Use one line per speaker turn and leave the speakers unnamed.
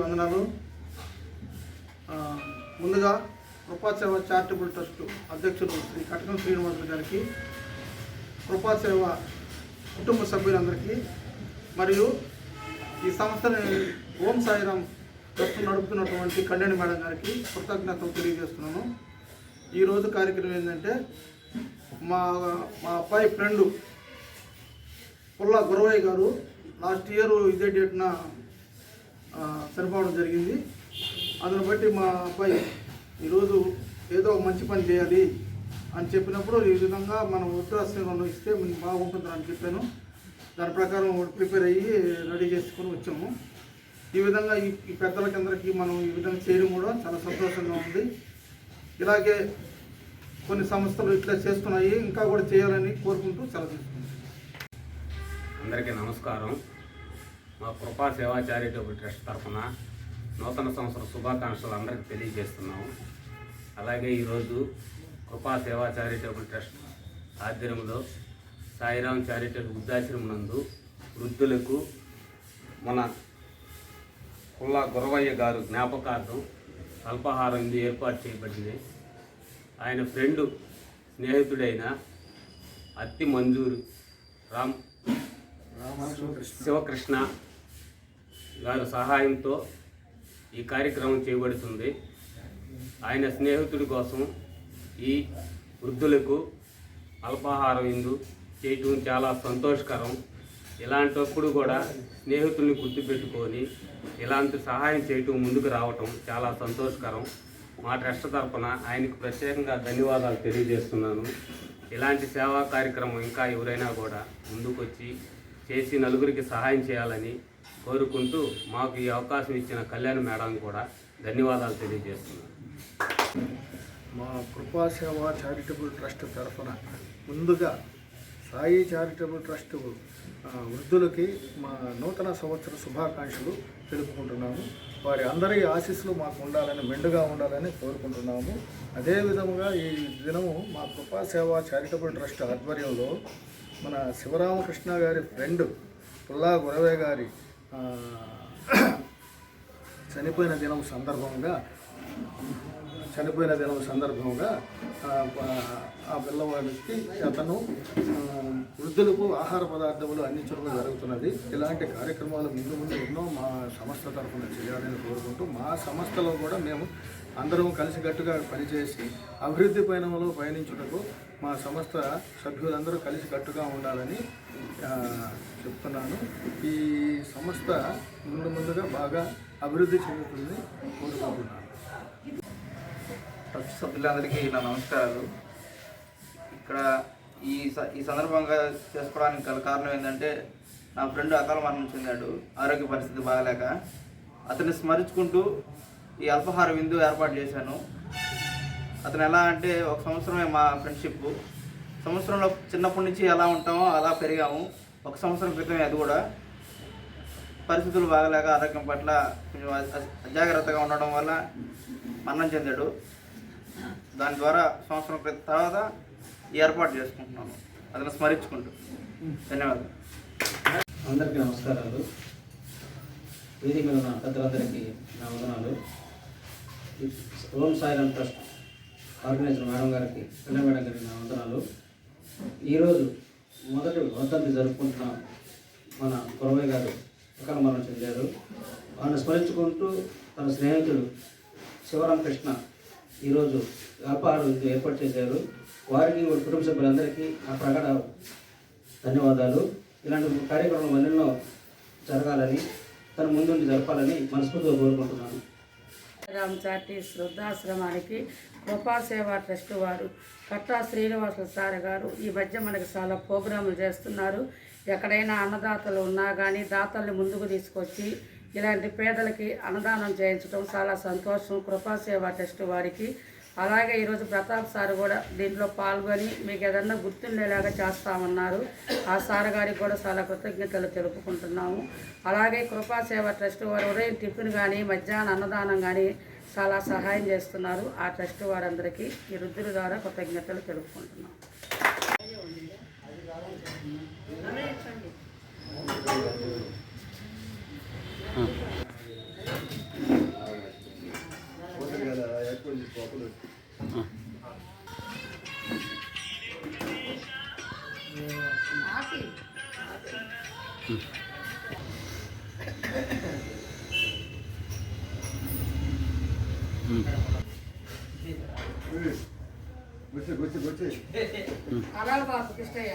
వందనాలు. ముందుగా కృపాసేవ charitable trust అధ్యక్షులు శ్రీ కటకం శ్రీనివాసులు గారికి కృపాసేవ కుటుంబ సభ్యులందరికీ మరియు ఈ సంస్థని ఓం సాయిరాం ప్రస్తుతం నడుపుతున్నటువంటి కళ్యాణి మేడం గారికి కృతజ్ఞతలు తెలియజేస్తున్నాను. ఈరోజు కార్యక్రమం ఏంటంటే మా మా అబ్బాయి ఫ్రెండు పుల్ల గురవయ్య గారు లాస్ట్ ఇయర్ ఇదే డేట్న సరిపోవడం చనిపోవడం జరిగింది. అందుని బట్టి మా అబ్బాయి ఈరోజు ఏదో మంచి పని చేయాలి. అని చెప్పినప్పుడు ఈ విధంగా మనం వృద్ధాశ్రమంలో ఇస్తే మీకు బాగుంటుంది అని చెప్పాను. దాని ప్రకారం ప్రిపేర్ అయ్యి రెడీ చేసుకొని వచ్చాము. ఈ విధంగా ఈ ఈ పెద్దలకందరికీ మనం ఈ విధంగా చేయడం కూడా చాలా సంతోషంగా ఉంది. ఇలాగే కొన్ని సంస్థలు ఇట్లా చేస్తున్నాయి ఇంకా కూడా చేయాలని కోరుకుంటూ సెలవు తీసుకుంటాం
అందరికీ నమస్కారం. మా కృపా సేవా చారిటబుల్ ట్రస్ట్ తరఫున నూతన సంవత్సర శుభాకాంక్షలు అందరికీ తెలియజేస్తున్నాము. అలాగే ఈరోజు కృపా సేవా చారిటబుల్ ట్రస్ట్ ఆధ్వర్యంలో సాయిరాం చారిటబుల్ వృద్ధాశ్రమం నందు వృద్ధులకు మన పుల్లా గురవయ్య గారు జ్ఞాపకార్థం అల్పాహారం ఇది ఏర్పాటు చేయబడింది. ఆయన ఫ్రెండు స్నేహితుడైన అత్తి మంజూరు రామ్ శివకృష్ణ గారి సహాయంతో ఈ కార్యక్రమం చేయబడుతుంది. ఆయన స్నేహితుడి కోసం ఈ వృద్ధులకు అల్పాహారం ఇందు చేయటం చాలా సంతోషకరం. ఇలాంటప్పుడు కూడా స్నేహితుల్ని గుర్తుపెట్టుకొని ఇలాంటి సహాయం చేయటం ముందుకు రావటం చాలా సంతోషకరం. మా ట్రస్ట్ తరఫున ఆయనకు ప్రత్యేకంగా ధన్యవాదాలు తెలియజేస్తున్నాను. ఇలాంటి సేవా కార్యక్రమం ఇంకా ఎవరైనా కూడా ముందుకొచ్చి చేసి నలుగురికి సహాయం చేయాలని కోరుకుంటూ మాకు ఈ అవకాశం ఇచ్చిన కళ్యాణ్ మేడం కూడా ధన్యవాదాలు తెలియజేస్తున్నాను.
మా కృపాసేవ చారిటబుల్ ట్రస్ట్ తరఫున ముందుగా సాయి చారిటబుల్ ట్రస్ట్ వృద్ధులకి మా నూతన సంవత్సర శుభాకాంక్షలు తెలుపుకుంటున్నాము. వారి అందరి ఆశీస్సులు మాకు ఉండాలని మెండుగా ఉండాలని కోరుకుంటున్నాము. అదేవిధముగా ఈ దినము మా కృపాసేవ చారిటబుల్ ట్రస్ట్ ఆధ్వర్యంలో మన శివరామకృష్ణ గారి ఫ్రెండ్ పుల్లా గురవే గారి చనిపోయిన దినం సందర్భంగా చనిపోయిన దినం సందర్భంగా ఆ, పిల్లవాడికి అతను వృద్ధులకు ఆహార పదార్థములు అందించడం జరుగుతున్నది. ఇలాంటి కార్యక్రమాలు ముందు ముందు ఎన్నో మా సంస్థ తరఫున చేయాలని కోరుకుంటూ మా సంస్థలో కూడా మేము అందరం కలిసికట్టుగా పనిచేసి అభివృద్ధి పయనంలో పయనించుటకు మా సంస్థ సభ్యులందరూ కలిసికట్టుగా ఉండాలని చెప్తున్నాను. ఈ సంస్థ ముందు ముందుగా బాగా అభివృద్ధి చెందుతుంది కోరుకుంటున్నాను.
ట్రస్ట్ సభ్యులందరికీ నా నమస్కారాలు. ఇక్కడ ఈ స ఈ సందర్భంగా చేసుకోవడానికి గల కారణం ఏంటంటే నా ఫ్రెండ్ అకాల మరణం చెందాడు. ఆరోగ్య పరిస్థితి బాగాలేక అతన్ని స్మరించుకుంటూ ఈ అల్పాహార విందు ఏర్పాటు చేశాను. అతను ఎలా అంటే ఒక సంవత్సరమే మా ఫ్రెండ్షిప్. సంవత్సరంలో చిన్నప్పటి నుంచి ఎలా ఉంటామో అలా పెరిగాము. ఒక సంవత్సరం క్రితమే అది కూడా. పరిస్థితులు బాగలేక ఆరోగ్యం పట్ల కొంచెం అజాగ్రత్తగా ఉండడం వల్ల మరణం చెందాడు. దాని ద్వారా సంవత్సరం క్రితం తర్వాత ఏర్పాటు చేసుకుంటున్నాను. అతను స్మరించుకుంటూ. ధన్యవాదాలు.
అందరికీ నమస్కారాలు. వేదిక మీద ఉన్న పెద్దలందరికీ నా వందనాలు. Om Sairam trust organiser madam గారికి పిల్ల మేడం గారికి నా వందనాలు. ఈరోజు మొదటి వర్ధంతి జరుపుకుంటున్న మన కురవయ్య గారు అక్కడ మరణం చెందారు. ఆయన స్మరించుకుంటూ తన స్నేహితుడు శివరామకృష్ణ ఈరోజు వ్యాపారం ఏర్పాటు చేశారు. వారికి కుటుంబ సభ్యులందరికీ ఆ ప్రకట ధన్యవాదాలు. ఇలాంటి కార్యక్రమాలు మరెన్నో జరగాలని తన ముందుండి జరపాలని మనస్ఫూర్తిగా కోరుకుంటున్నాను.
రామ్ చాటి వృద్ధాశ్రమానికి కృపాసేవా ట్రస్ట్ వారు కట్టా శ్రీనివాస సార్ గారు ఈ మధ్య మనకి చాలా ప్రోగ్రాములు చేస్తున్నారు. ఎక్కడైనా అన్నదాతలు ఉన్నా కానీ దాతల్ని ముందుకు తీసుకొచ్చి ఇలాంటి పేదలకి అన్నదానం చేయించడం చాలా సంతోషం. కృపాసేవ ట్రస్ట్ వారికి. అలాగే ఈరోజు ప్రతాప్ సార్ కూడా దీంట్లో పాల్గొని మీకు ఏదన్నా గుర్తుండేలాగా చేస్తామన్నారు. ఆ సార్ గారికి కూడా చాలా కృతజ్ఞతలు తెలుపుకుంటున్నాము. అలాగే కృపాసేవ ట్రస్ట్ వారు ఉదయం టిఫిన్ కానీ మధ్యాహ్నం అన్నదానం కానీ చాలా సహాయం చేస్తున్నారు ఆ ట్రస్ట్ వారందరికీ. ఈ రుద్రుల ద్వారా కృతజ్ఞతలు తెలుపుకుంటున్నాం అలాగే బాబు కృష్ణయ్య